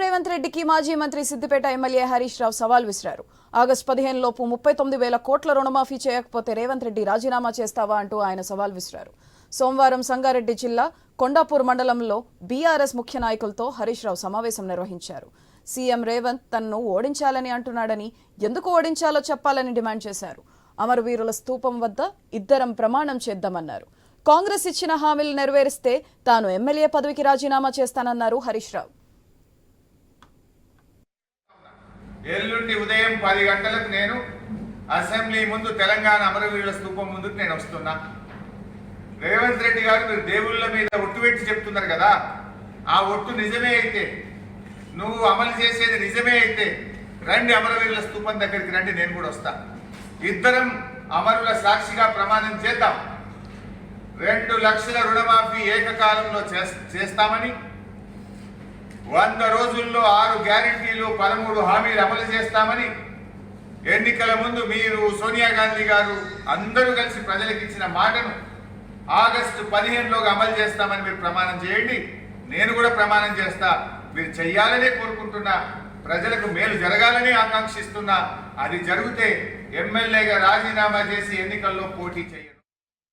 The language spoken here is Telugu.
రేవంత్ రెడ్డికి మాజీ మంత్రి సిద్దిపేట ఎమ్మెల్యే హరీష్ రావు సవాల్ విసిరారు. ఆగస్టు పదిహేను లోపు ముప్పై తొమ్మిది వేల కోట్ల రుణమాఫీ చేయకపోతే రేవంత్ రెడ్డి రాజీనామా చేస్తావా అంటూ ఆయన సవాల్ విసిరారు. సోమవారం సంగారెడ్డి జిల్లా కొండాపూర్ మండలంలో బీఆర్ఎస్ ముఖ్య నాయకులతో హరీష్ రావు సమావేశం నిర్వహించారు. సీఎం రేవంత్ తనను ఓడించాలని అంటున్నాడని ఎందుకు ఓడించాలో చెప్పాలని డిమాండ్ చేశారు. అమరవీరుల స్తూపం వద్ద ఇద్దరం ప్రమాణం చేద్దామన్నారు. కాంగ్రెస్ ఇచ్చిన హామీలు నెరవేరిస్తే తాను ఎమ్మెల్యే పదవికి రాజీనామా చేస్తానన్నారు హరీష్ రావు. ఎల్లుండి ఉదయం పది గంటలకు నేను అసెంబ్లీ ముందు తెలంగాణ అమరవీరుల స్థూపం ముందుకు నేను వస్తున్నా. రేవంత్ రెడ్డి గారు మీరు దేవుళ్ళ మీద ఒట్టు పెట్టి చెప్తున్నారు కదా ఆ ఒట్టు నిజమే అయితే నువ్వు అమలు చేసేది నిజమే అయితే రండి అమరవీరుల స్థూపం దగ్గరికి రండి నేను కూడా వస్తా. ఇద్దరం అమరుల సాక్షిగా ప్రమాణం చేద్దాం. రెండు లక్షల రుణమాఫీ ఏకకాలంలో చేస్- చేస్తామని వంద రోజుల్లో ఆరు గ్యారెంటీలు పదమూడు హామీలు అమలు చేస్తామని ఎన్నికల ముందు మీరు సోనియా గాంధీ గారు అందరూ కలిసి ప్రజలకు ఇచ్చిన మాటను ఆగస్టు పదిహేనులోగా అమలు చేస్తామని మీరు ప్రమాణం చేయండి. నేను కూడా ప్రమాణం చేస్తా. మీరు చెయ్యాలనే కోరుకుంటున్నా. ప్రజలకు మేలు జరగాలని ఆకాంక్షిస్తున్నా. అది జరిగితే ఎమ్మెల్యేగా రాజీనామా చేసి ఎన్నికల్లో పోటీ చేయండి